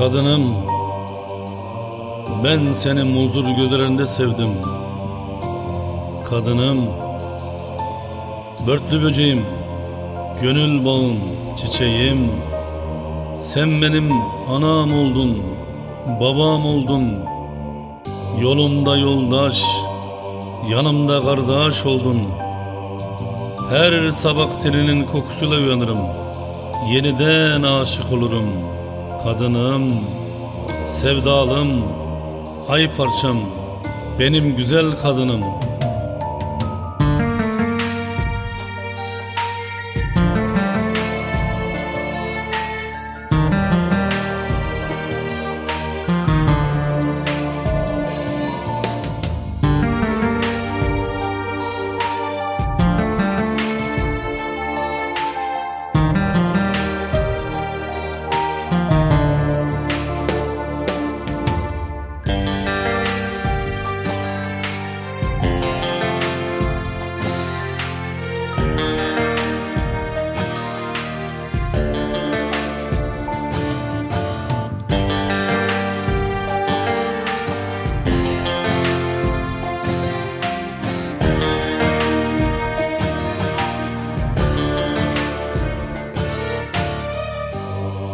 Kadınım, ben seni muzur gözlerinde sevdim. Kadınım, börtlü böceğim, gönül bağım, çiçeğim. Sen benim anam oldun, babam oldun. Yolumda yoldaş, yanımda kardeş oldun. Her sabah teninin kokusuyla uyanırım. Yeniden aşık olurum. Kadınım, sevdalım, ay parçam, benim güzel kadınım.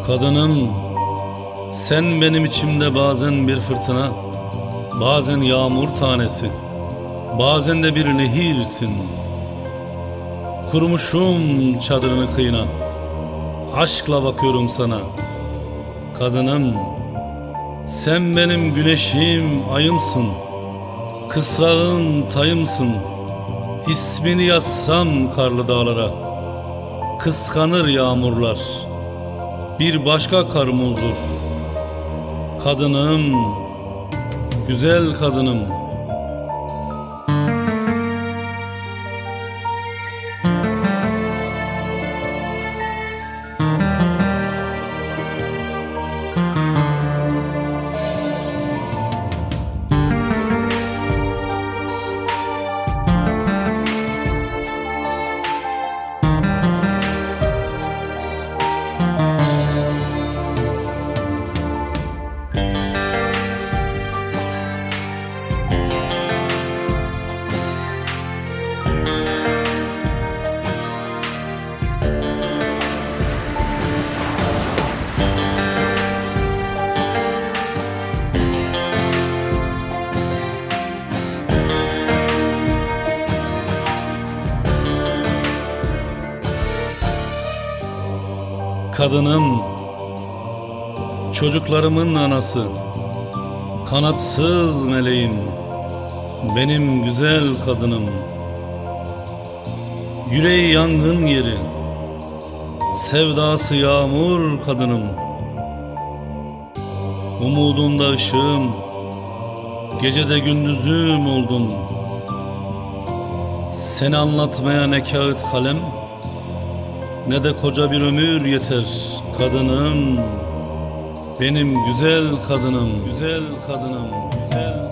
Kadınım, sen benim içimde bazen bir fırtına, bazen yağmur tanesi, bazen de bir nehirsin. Kurmuşum çadırını kıyına, aşkla bakıyorum sana. Kadınım, sen benim güneşim, ayımsın, kısrağın tayımsın. İsmini yazsam karlı dağlara, kıskanır yağmurlar bir başka karımızdır. Kadınım, güzel kadınım. Kadınım, çocuklarımın anası, kanatsız meleğim, benim güzel kadınım. Yüreği yangın yeri, sevdası yağmur kadınım. Umudumda ışığım, gecede gündüzüm oldun. Seni anlatmaya ne kağıt kalem, ne de koca bir ömür yeter kadınım. Benim güzel kadınım, güzel kadınım, güzel